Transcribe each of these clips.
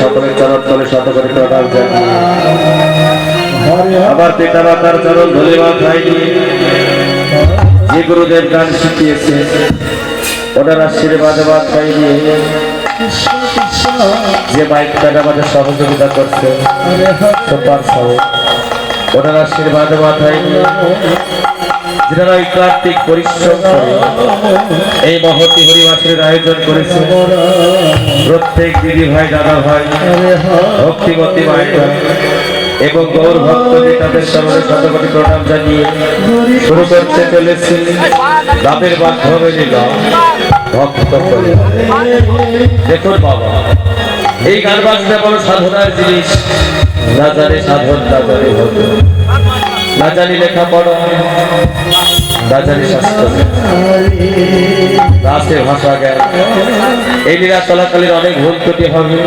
সকলের চরণ তলে শত করে প্রণাম জানাই হরে আমার পিতা মাতার চরণ ধরে মাথায় নিয়ে যে গুরুদেব গান শিখিয়েছে ওনার আশীর্বাদ মাথায় নিয়ে যে মাইক ম্যান আমাদের সহযোগিতা করছে সুপার সাউন্ড ওনার আশীর্বাদ মাথায় নিয়ে যারা এই কার্তিক পরিশ্রম করে, এই মহতি হরিবাসের আয়োজন করেছে, প্রত্যেক দিদি ভাই, দাদা ভাই, ভক্তিমতী মায়েরা এবং গৌর ভক্ত তাদের সর্বে শতকোটি প্রণাম জানিয়ে শুরু করতে চলেছে। রাতের মাধ্যমে নিলাম ভক্ত দেখুন বাবা এই গান বাজনা সাধনার জিনিস। না জানে সাধন, না জানে ভক্ত না জানি লেখাপড়া না জানি রাসের ভাষা জ্ঞান। এই লীলা চলাকালীন অনেক ভুল ত্রুটি হবে।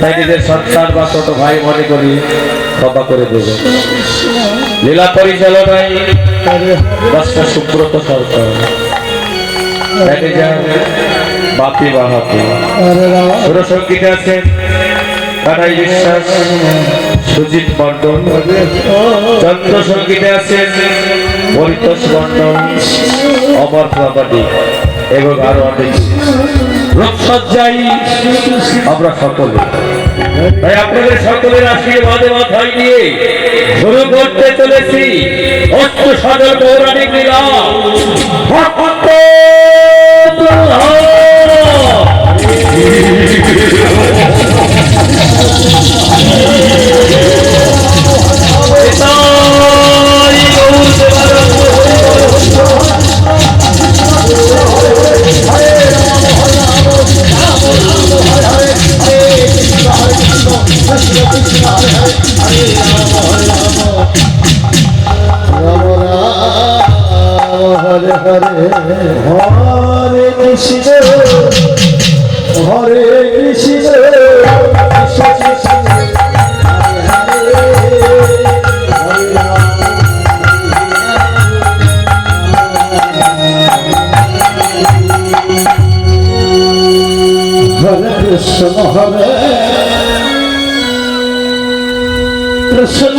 তাই নিজের সন্তান বা ছোট ভাই মনে করি, ক্ষমা করে দেবে। লীলা পরিচালনায় সুব্রত সরকার। বাপি বাহাপি হরে রাম সুরসঙ্গীতে আছেন? কানাই বিশ্বাস সুজিত মন্ডল চন্দ্র সঙ্গীতে আছেন পরিতোষ মন্ডল অমর প্রপাটি এবং আরও অনেক। রূপসজ্জাই আমরা সকলে। তাই আপনাদের সকলের আশীর্বাদে মাথায় নিয়ে শুরু করতে চলেছি অষ্ট সাগর পৌরাণিক লীলা। ভক্ত রাম হরে হরে হরে কৃষ্ণ হরে কৃষ্ণ